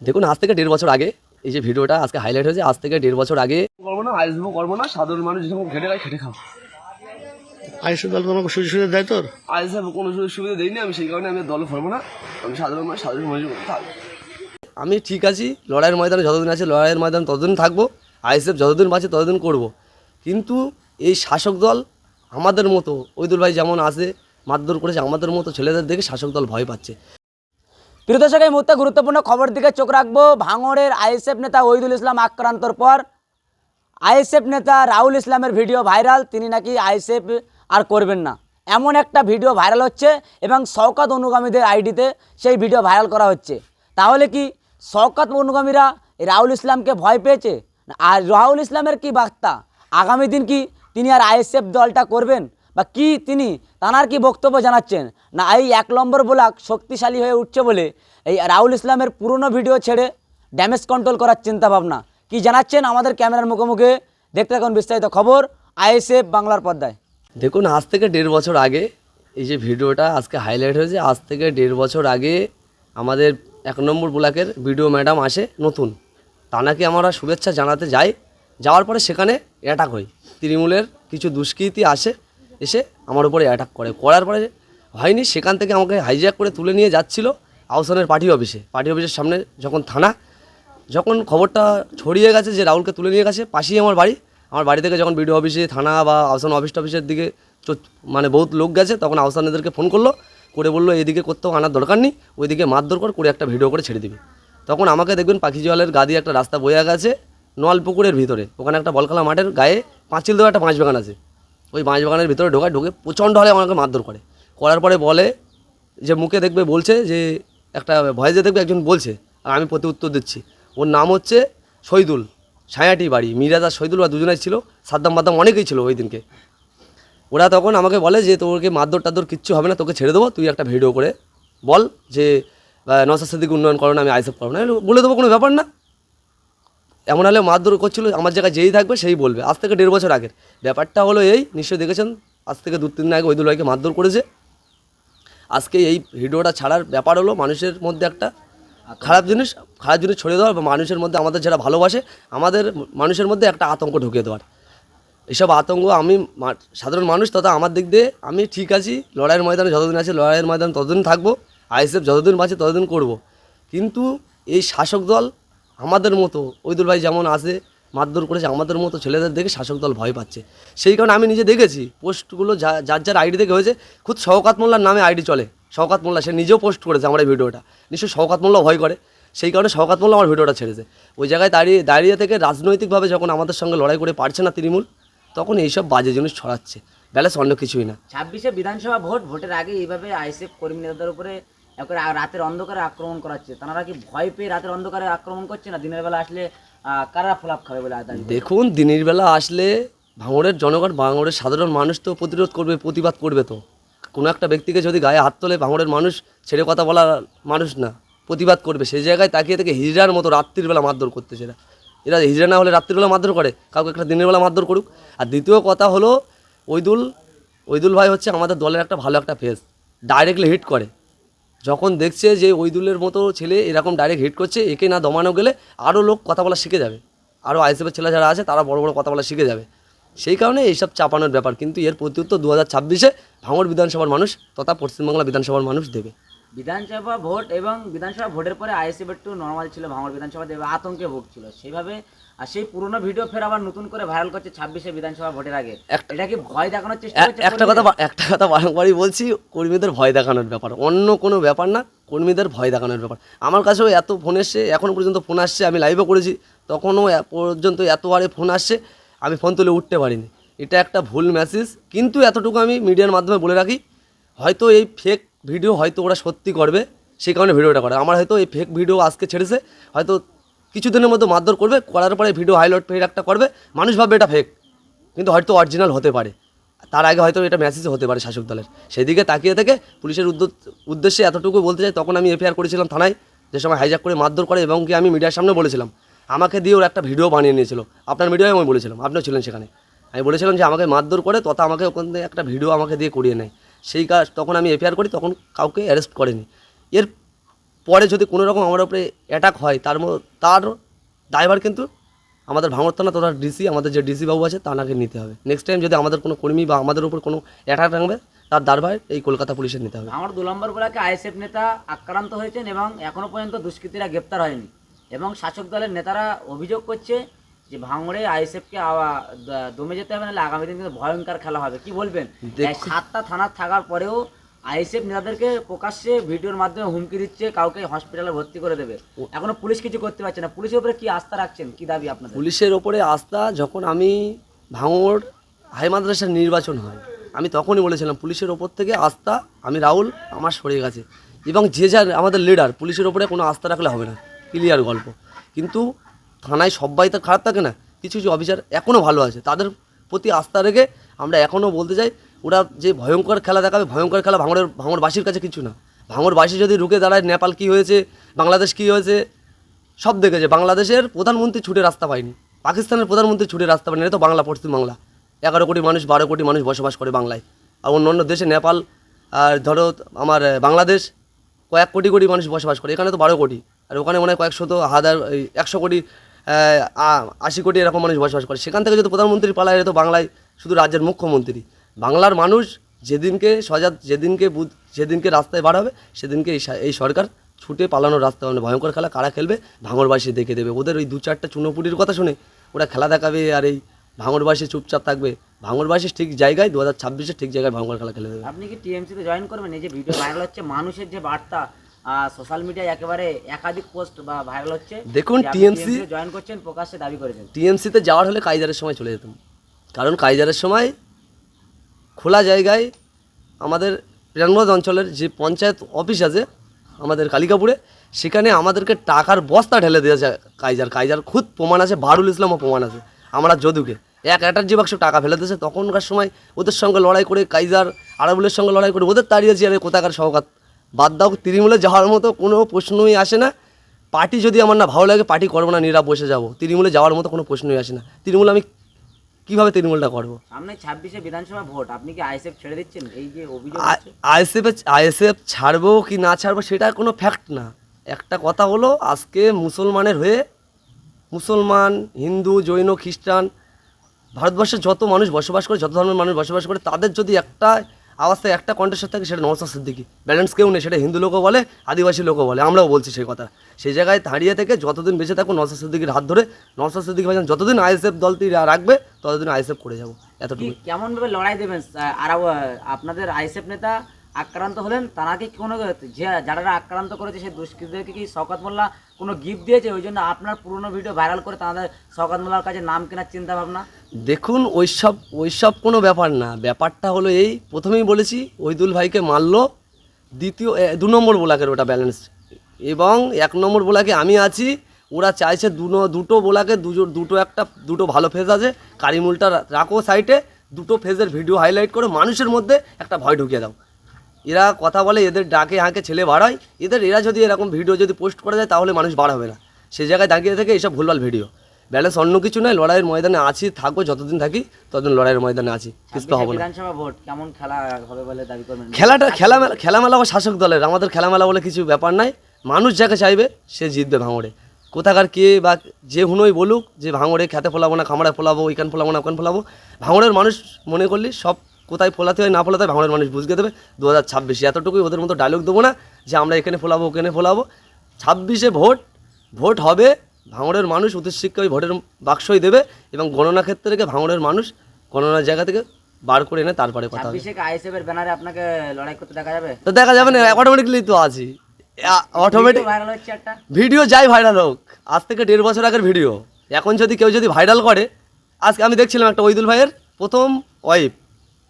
দেখুন আজ থেকে দেড় বছর আগে এই যে ভিডিওটা আজকে হাইলাইট হয়েছে আজ থেকে দেড় বছর আগে করব না আইসবো করব না সাধারণ মানুষ যখন খেটে খায় খেটে খাও। আইসি দল তোমাকে সুযোগ সুবিধা দেয় তোর? আইসব কোনো সুযোগ সুবিধা দিইনি আমি সেই কারণে আমি দল করব না। আমি সাধারণ মানুষ সাধারণ থাকব আমি ঠিক আছি লড়াইয়ের ময়দানে যতদিন আছে লড়াইয়ের ময়দান ততদিন থাকব আইএসএফ যতদিন বাঁচে ততদিন করব। কিন্তু এই শাসক দল আমাদের মতো ওইদুল ভাই যেমন আছে মারধর করেছে আমাদের মতো ছেলেদের দেখে শাসক দল ভয় পাচ্ছে। প্রিয় দর্শক এই মুহূর্তে গুরুত্বপূর্ণ খবর দিকে চোখ রাখব। ভাঙড়ের আইএসএফ নেতা ওহিদুল ইসলাম আক্রান্তর পর আইএসএফ নেতা রাহুল ইসলামের ভিডিও ভাইরাল, তিনি নাকি আইএসএফ আর করবেন না। এমন একটা ভিডিও ভাইরাল হচ্ছে এবং শওকাত অনুগামীদের আইডিতে সেই ভিডিও ভাইরাল করা হচ্ছে। তাহলে কি শওকাত অনুগামীরা রাহুল ইসলামকে ভয় পেয়েছে? আর রাহুল ইসলামের কি বার্তা? আগামী দিন কি তিনি আর আইএসএফ দলটা করবেন? বা কি তিনি তানার কি বক্তব্য জানাচ্ছেন? না, এই এক নম্বর ব্লক শক্তিশালী হয়ে উঠছে বলে এই রাহুল ইসলামের পুরনো ভিডিও ছেড়ে ড্যামেজ কন্ট্রোল করার চিন্তা ভাবনা কি জানাচ্ছেন আমাদের ক্যামেরার মুখোমুখি? দেখতে থাকুন বিস্তারিত খবর, আইএসএফ বাংলার পর্দায়। দেখুন, আজ থেকে দেড় বছর আগে এই যে ভিডিওটা আজকে হাইলাইট হয়েছে, আজ থেকে দেড় বছর আগে আমাদের এক নম্বর ব্লকের ভিডিও ম্যাডাম আসে নতুন। তানাকে আমরা শুভেচ্ছা জানাতে যাই, যাওয়ার পরে সেখানে অ্যাটাক হয়। তৃণমূলের কিছু দুষ্কৃতী আসে এসে আমার উপরে অ্যাটাক করে। করার পরে হয়নি, সেখান থেকে আমাকে হাইজ্যাক করে তুলে নিয়ে যাচ্ছিল আউসানের পার্টি অফিসে। পার্টি অফিসের সামনে যখন থানা, যখন খবরটা ছড়িয়ে গেছে যে রাহুলকে তুলে নিয়ে গেছে, পাশেই আমার বাড়ি। আমার বাড়ি থেকে যখন বিডিও অফিসে, থানা বা আউসান অফিস টফিসের দিকে মানে বহুত লোক গেছে, তখন আহসানেদেরকে ফোন করল, করে বলল, এদিকে করতেও আনার দরকার নেই, ওইদিকে মারধর কর, করে একটা ভিডিও করে ছেড়ে দিবি। তখন আমাকে দেখবেন পাখি জলের গা দিয়ে একটা রাস্তা বয়ে গেছে নোয়াল পুকুরের ভিতরে। ওখানে একটা বলখেলা মাঠের গায়ে পাঁচিল দেওয়া একটা পাঁচ বাগান আছে। ওই বাঁশ বাগানের ভিতরে ঢোকায়, ঢুকে প্রচণ্ড হলে আমাকে মারধর করে। করার পরে বলে যে, মুখে দেখবে বলছে যে, একটা ভয়েসে দেখবে একজন বলছে, আর আমি প্রতি উত্তর দিচ্ছি। ওর নাম হচ্ছে শহীদুল ছায়াটি বাড়ি, মিরাজ আর শহীদুল বা দুজনাই ছিল, সাদ্দাম বাদ্দাম অনেকেই ছিল ওই দিনকে। ওরা তখন আমাকে বলে যে, তোকে মারধর টাদর কিচ্ছু হবে না, তোকে ছেড়ে দেবো, তুই একটা ভিডিও করে বল যে নসার সাদিক উন্নয়ন করো না, আমি আইসেফ করব না। বলে দেবো, কোনো ব্যাপার না। এমন হলে মারধর করছিল আমার জায়গায় যেই থাকবে সেই বলবে। আজ থেকে দেড় বছর আগের। ব্যাপারটা হলো এই নিশ্চয়ই দেখেছেন? আজ থেকে দু তিন দিন আগে ওইদুল ভাইকে মারধর করেছে। আজকে এই ভিডিওটা ছাড়ার ব্যাপার হলো মানুষের মধ্যে একটা খারাপ জিনিস খারাপ জিনিস ছড়িয়ে দেওয়ার বা মানুষের মধ্যে আমাদের যারা ভালোবাসে আমাদের মানুষের মধ্যে একটা আতঙ্ক ঢুকিয়ে দেওয়ার। এসব আতঙ্ক আমি সাধারণ মানুষ তথা আমার দিক দিয়ে আমি ঠিক আছি লড়াইয়ের ময়দানে যতদিন আছে লড়াইয়ের ময়দানে ততদিন থাকব আইএসএফ যতদিন বাঁচে ততদিন করব। কিন্তু এই শাসক দল আমাদের মতো, ওইদুল ভাই যেমন আছে, মারধর করেছে, আমাদের মতো ছেলেদের দেখে শাসক দল ভয় পাচ্ছে। সেই কারণে আমি নিজে দেখেছি, পোস্টগুলো যা, যার যার আইডি থেকে হয়েছে, খুদ শওকাত মোল্লার নামে আইডি চলে। শওকাত মোল্লা, সে নিজেও পোস্ট করেছে আমার এই ভিডিওটা। নিশ্চয়ই শওকাত মোল্লা ভয় করে। সেই কারণে শওকাত মোল্লা আমার ভিডিওটা ছেড়েছে। ওই জায়গায় দাঁড়িয়ে দাঁড়িয়ে থেকে রাজনৈতিকভাবে যখন আমাদের সঙ্গে লড়াই করে পারছে না তৃণমূল, তখন এইসব বাজে জিনিস ছড়াচ্ছে। ব্যালেন্স অন্য কিছুই না। ছাব্বিশে বিধানসভা ভোট, ভোটের আগে এইভাবে আইসিএফ কর্মী নেতাদের উপরে একবারে রাতের অন্ধকারে আক্রমণ করাচ্ছে তারা কি ভয় পেয়ে রাতের অন্ধকারে আক্রমণ করছে না দিনের বেলা আসলে কারা ফলাপ খাবে বলে দেখুন, দিনের বেলা আসলে ভাঙড়ের জনগণ, ভাঙড়ের সাধারণ মানুষ তো প্রতিরোধ করবে, প্রতিবাদ করবে তো। কোনো একটা ব্যক্তিকে যদি গায়ে হাত তোলে, ভাঙড়ের মানুষ ছেড়ে কথা বলা মানুষ না, প্রতিবাদ করবে। সেই জায়গায় তাকিয়ে থেকে হিজড়ার মতো রাত্রির বেলা মারধর করতেছে এরা এরা হিজড়া না হলে রাত্রির বেলা মারধর করে, কাউকে একটা দিনের বেলা মারধর করুক। আর দ্বিতীয় কথা হলো, ওইদুল ওইদুল ভাই হচ্ছে আমাদের দলের একটা ভালো একটা ফেস ডাইরেক্টলি হিট করে। যখন দেখছে যে ওইদুলের মতো ছেলে এরকম ডাইরেক্ট হিট করছে, একে না দমানো গেলে আরও লোক কথা বলা শিখে যাবে। আরও আইসিএফের ছেলে যারা আছে, তারা বড় বড় কথা বলা শিখে যাবে। সেই কারণে এইসব চাপানোর ব্যাপার। কিন্তু এর প্রত্যুত্তর দু হাজার ছাব্বিশে ভাঙড় বিধানসভার মানুষ তথা পশ্চিমবাংলা বিধানসভার মানুষ দেবে। বিধানসভা ভোট এবং বিধানসভা ভোটের পরে আইএসএফ একটু নর্মাল ছিল, ভাঙড় বিধানসভা দেবে, আতঙ্কে ভুগছিল সেইভাবে আর সেই পুরনো ভিডিও ফের আবার নতুন করে ভাইরাল করছে ছাব্বিশে বিধানসভা ভোটের আগে। এটা কি ভয় দেখানোর চেষ্টা একটা কথা একটা কথা বারংবারই বলছি কর্মীদের ভয় দেখানোর ব্যাপার। অন্য কোনো ব্যাপার না কর্মীদের ভয় দেখানোর ব্যাপার। আমার কাছেও এত ফোন এসছে এখনও পর্যন্ত ফোন আসছে আমি লাইভও করেছি। তখনও পর্যন্ত এত বারে ফোন আসছে আমি ফোন তুলে উঠতে পারিনি। এটা একটা ভুল মেসেজ কিন্তু এতটুকু আমি মিডিয়ার মাধ্যমে বলে রাখি হয়তো এই ফেক ভিডিও হয়তো ওরা সত্যি করবে সেই কারণে ভিডিওটা করে। আমার হয়তো এই ফেক ভিডিও আজকে ছেড়েছে হয়তো কিছুদিনের মধ্যে মারধর করবে, করার পরে ভিডিও হাইলাইট ফের একটা করবে। মানুষ ভাববে এটা ফেক কিন্তু হয়তো অরিজিনাল হতে পারে। তার আগে হয়তো এটা মেসেজ হতে পারে শাসক দলের। সেদিকে তাকিয়ে থেকে পুলিশের উদ্দেশ্যে এতটুকু বলতে চাই, তখন আমি এফআইআর করেছিলাম থানায়, যে সময় হাইজ্যাক করে মারধর করে এবং কি আমি মিডিয়ার সামনে বলেছিলাম। আমাকে দিয়ে ওর একটা ভিডিও বানিয়ে নিয়েছিল। আপনার ভিডিও আমি বলেছিলাম, আপনিও ছিলেন সেখানে। আমি বলেছিলাম যে আমাকে মারধর করে, তথা আমাকে ওখান থেকে একটা ভিডিও আমাকে দিয়ে করিয়ে নেয়। সেই কাজ তখন আমি এফআইআর করি, তখন কাউকে অ্যারেস্ট করেনি। এর পরে যদি কোনো রকম আমার উপরে অ্যাটাক হয় তার ম- তার ড্রাইভার কিন্তু আমাদের ভাঙর থানা তোরা ডিসি আমাদের যে ডিসি বাবু আছে তানাকে নিতে হবে। নেক্সট টাইম যদি আমাদের কোনো কর্মী বা আমাদের উপর কোনো অ্যাটাক থাকবে তার দায়ভার এই কলকাতা পুলিশের নিতে হবে। আমার দু নম্বর ব্লকে আইএসএফ নেতা আক্রান্ত হয়েছেন এবং এখনও পর্যন্ত দুষ্কৃতীরা গ্রেপ্তার হয়নি। এবং শাসক দলের নেতারা অভিযোগ করছে যে ভাঙড়ে আইএসএফকে দমে যেতে হবে নাহলে আগামী দিন কিন্তু ভয়ঙ্কর খেলা হবে। কি বলবেন? সাতটা থানা থাকার পরেও আইএসএফ নেতাদেরকে প্রকাশ্যে ভিডিওর মাধ্যমে হুমকি দিচ্ছে কাউকে হসপিটালে ভর্তি করে দেবে। এখনও পুলিশ কিছু করতে পারছে না। পুলিশের উপরে কি আস্থা রাখছেন? কি দাবি আপনার পুলিশের ওপরে আস্থা যখন আমি ভাঙড় হাই মাদ্রাসার নির্বাচন হয় আমি তখনই বলেছিলাম পুলিশের ওপর থেকে আস্থা আমি রাহুল আমার সরে গেছে। এবং যে যার আমাদের লিডার পুলিশের ওপরে কোনো আস্থা রাখলে হবে না। ক্লিয়ার গল্প। কিন্তু থানায় সবাই তো খারাপ থাকে না। কিছু কিছু অফিসার এখনও ভালো আছে। তাদের প্রতি আস্থা রেখে আমরা এখনও বলতে চাই ওরা যে ভয়ঙ্কর খেলা দেখাবে, ভয়ঙ্কর খেলা ভাঙড়ের, ভাঙড়বাসীর কাছে কিছু না। ভাঙড়বাসী যদি রুখে দাঁড়ায়, নেপাল কী হয়েছে, বাংলাদেশ কী হয়েছে, সব দেখেছে। বাংলাদেশের প্রধানমন্ত্রী ছুটে রাস্তা পায়নি। পাকিস্তানের প্রধানমন্ত্রী ছুটে রাস্তা পায়নি, এটা তো বাংলা পশ্চিম বাংলা এগারো কোটি মানুষ, বারো কোটি মানুষ বসবাস করে বাংলায়। আর অন্য অন্য দেশে নেপাল, আর ধরো আমার বাংলাদেশ, কয়েক কোটি কোটি মানুষ বসবাস করে। এখানে তো বারো কোটি। আর ওখানে মনে হয় কয়েকশো তো হাজার একশো কোটি আশি কোটি এরকম মানুষ বসবাস করে। সেখান থেকে যদি প্রধানমন্ত্রী পালায় তো বাংলায় শুধু রাজ্যের মুখ্যমন্ত্রী। বাংলার মানুষ যেদিনকে সজাগ যেদিনকে বুধ যেদিনকে রাস্তায় বার হবে সেদিনকে এই এই সরকার ছুটে পালানোর রাস্তা মানে ভয়ঙ্কর খেলা কারা খেলবে? ভাঙরবাসী দেখে দেবে। ওদের ওই দু চারটা চুনোপুটির কথা শুনে ওরা খেলা দেখাবে আর এই ভাঙরবাসী চুপচাপ থাকবে। ভাঙরবাসী ঠিক জায়গায় দু হাজার ছাব্বিশে ঠিক জায়গায় ভাঙর খেলা খেলে দেবে। আপনি কি টিএমসিতে জয়েন করবেন? এই যে ভিডিও ভাইরাল হচ্ছে মানুষের যে বার্তা সোশ্যাল মিডিয়ায় একেবারে একাধিক পোস্ট বা ভাইরাল হচ্ছে দেখুন, TMC জয়েন করছেন প্রকাশ্যে দাবি করেছেন। টিএমসিতে যাওয়ার হলে কাইজারের সময় চলে যেতাম। কারণ কাইজারের সময় খোলা জায়গায় আমাদের প্রাণগঞ্জ অঞ্চলের যে পঞ্চায়েত অফিস আছে আমাদের কালিকাপুরে, সেখানে আমাদেরকে টাকার বস্তা ঢেলে দিয়েছে কাইজার কাইজার খুদ প্রমাণ আছে, বারুল ইসলামও প্রমাণ আছে, আমরা যদুকে। এক অ্যাটার্জি বাক্স টাকা ফেলে দিয়েছে, তখনকার সময় ওদের সঙ্গে লড়াই করে কাইজার আরাবুলের সঙ্গে লড়াই করে ওদের তাড়িয়েছি আরে কোথাকার সহকাত বাদ দাও, তৃণমূলে যাওয়ার মতো কোনো প্রশ্নই আসে না। পার্টি যদি আমার না ভালো লাগে, পার্টি করব না নীরা বসে যাব। তৃণমূলে যাওয়ার মতো কোনো প্রশ্নই আসে না। তৃণমূল আমি কীভাবে তৃণমূলটা করব? সামনে ছাব্বিশে বিধানসভা ভোট আপনি কি আইএসএফ ছেড়ে দিচ্ছেন? এই যে অভিযোগ আইএসএফ আইএসএফ ছাড়বো কি না ছাড়বো সেটা কোনো ফ্যাক্ট না। একটা কথা হলো আজকে মুসলমানের হয়ে মুসলমান হিন্দু জৈন খ্রিস্টান ভারতবর্ষের যত মানুষ বসবাস করে যত ধর্মের মানুষ বসবাস করে তাদের যদি একটা আওয়াজটা একটা কণ্ঠস্বর থাকে, সেটা নওসাদ সিদ্দিকি ব্যালেন্স কেউ নেই, সেটা হিন্দু লোকও বলে, আদিবাসী লোকও বলে, আমরাও বলছি সেই কথা। সেই জায়গায় দাঁড়িয়ে থেকে যতদিন বেঁচে থাকব নওসাদ সিদ্দিকির হাত ধরে নওসাদ সিদ্দিকি ভাইজান, যতদিন আইএসএফ দলটি রাখবে, ততদিন আইএসএফ করে যাব এতটুকু কেমনভাবে লড়াই দেবেন আর আপনাদের আইএসএফ নেতা আক্রান্ত হলেন তারা কি কোনো যে যারা আক্রান্ত করেছে সেই দুষ্কৃতীদেরকে কি শওকত মোল্লা কোনো গিফট দিয়েছে? ওই জন্য আপনার পুরনো ভিডিও ভাইরাল করে তাদের শওকত মোল্লার কাছে নাম কেনার চিন্তা ভাবনা দেখুন ওইসব ওইসব কোনো ব্যাপার না। ব্যাপারটা হলো এই, প্রথমেই বলেছি, ওইদুল ভাইকে মারলো। দ্বিতীয় দু নম্বর বোলাকের ওটা ব্যালেন্স এবং এক নম্বর বোলাকে আমি আছি, ওরা চাইছে দুটো দুটো বোলাকে দুটো দুটো একটা, দুটো ভালো ফেজ আছে। কারিমুলটা রাখো সাইটে দুটো ফেজের ভিডিও হাইলাইট করে মানুষের মধ্যে একটা ভয় ঢুকিয়ে দাও। এরা কথা বলে এদের ডাকে হাঁকে ছেলে বাড়ায় এদের এরা যদি এরকম ভিডিও যদি পোস্ট করা যায় তাহলে মানুষ বাড়াবে না। সেই জায়গায় দাঁড়িয়ে থেকে এইসব ভুলভাল ভিডিও ব্যালেন্স অন্য কিছু নয় লড়াইয়ের ময়দানে আছি থাকব যতদিন থাকি ততদিন লড়াইয়ের ময়দানে আছি। পিছপা হব না। বিধানসভা ভোট কেমন খেলা হবে বলে দাবি করবেন? খেলাটা খেলা খেলামেলা বা শাসক দলের আমাদের খেলামেলা বলে কিছু ব্যাপার নাই। মানুষ যাকে চাইবে সে জিতবে ভাঙড়ে। কোথাকার কে বা যে হুনোই বলুক যে ভাঙড়ে খেতে ফোলাবো না খামারে ফোলাবো ওইখান ফোলাবো না ওখান ফোলাবো। ভাঙড়ের মানুষ মনে করলি সব কোথায় ফোলাতে হয় না ফোলাতে হয় ভাঙড়ের মানুষ বুঝতে দেবে। দু হাজার ছাব্বিশে এতটুকুই ওদের মতো ডায়লগ দেবো না যে আমরা এখানে ফোলাবো ওখানে ফোলাবো। ছাব্বিশে ভোট ভোট হবে ভাঙড়ের মানুষ উচ্চশিক্ষা ওই ভোটের বাক্সই দেবে এবং গণনা ক্ষেত্রে থেকে ভাঙড়ের মানুষ গণনার জায়গা থেকে বার করে এনে তারপরে কথা হবে। ছাব্বিশে ব্যানারে আপনাকে লড়াই করতে দেখা যাবে? তো দেখা যাবে না অটোমেটিকলি তো আছি। অটোমেটিক ভাইরাল হচ্ছে একটা। ভিডিও যাই ভাইরাল হোক আজ থেকে দেড় বছর আগের ভিডিও এখন যদি কেউ যদি ভাইরাল করে আজকে আমি দেখছিলাম একটা ওইদুল ভাইয়ের প্রথম ওয়াইফ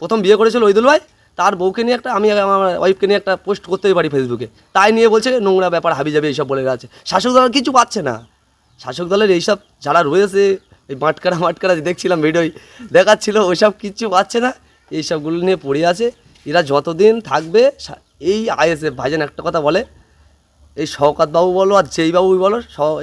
প্রথম বিয়ে করেছিল ওইদুল ভাই, তার বউকে নিয়ে একটা, আমি আমার ওয়াইফকে নিয়ে একটা পোস্ট করতেই পারি ফেসবুকে তাই নিয়ে বলছে, নোংরা ব্যাপার, হাবি যাবে এইসব বলে আছে শাসক দল কিছু পাচ্ছে না। শাসক দলের এইসব যারা রয়েছে, এই মাটকারা মাটকারা দেখছিলাম ভিডিওই দেখাচ্ছিল, ওইসব কিচ্ছু পাচ্ছে না। এইসবগুলো নিয়ে পড়ে আছে। এরা যতদিন থাকবে এই আইএসএফ ভাইজান একটা কথা বলে এই শওকাত বাবু বলো আর যেই বাবুই বলো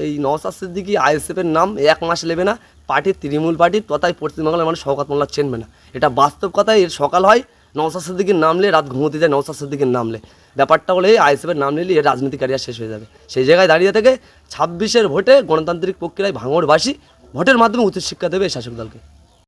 এই নওসাদ সিদ্দিকি আইএসএফের নাম এক মাস নেবে না। পার্টির তৃণমূল পার্টির তথায় পশ্চিমবাংলার মানুষ শওকাত মোল্লা চেনবে না। এটা বাস্তব কথাই, এর সকাল হয়, নওসাদ সিদ্দিকির নামলে রাত ঘুমোতে যায় নওসাদ সিদ্দিকির নামলে ব্যাপারটা হলে আইএসএফের নাম নিলে এর রাজনীতি ক্যারিয়ার শেষ হয়ে যাবে। সেই জায়গায় দাঁড়িয়ে থেকে ছাব্বিশের ভোটে গণতান্ত্রিক প্রক্রিয়ায় ভাঙড়বাসী ভোটের মাধ্যমে উচ্চশিক্ষা দেবে এই শাসক দলকে।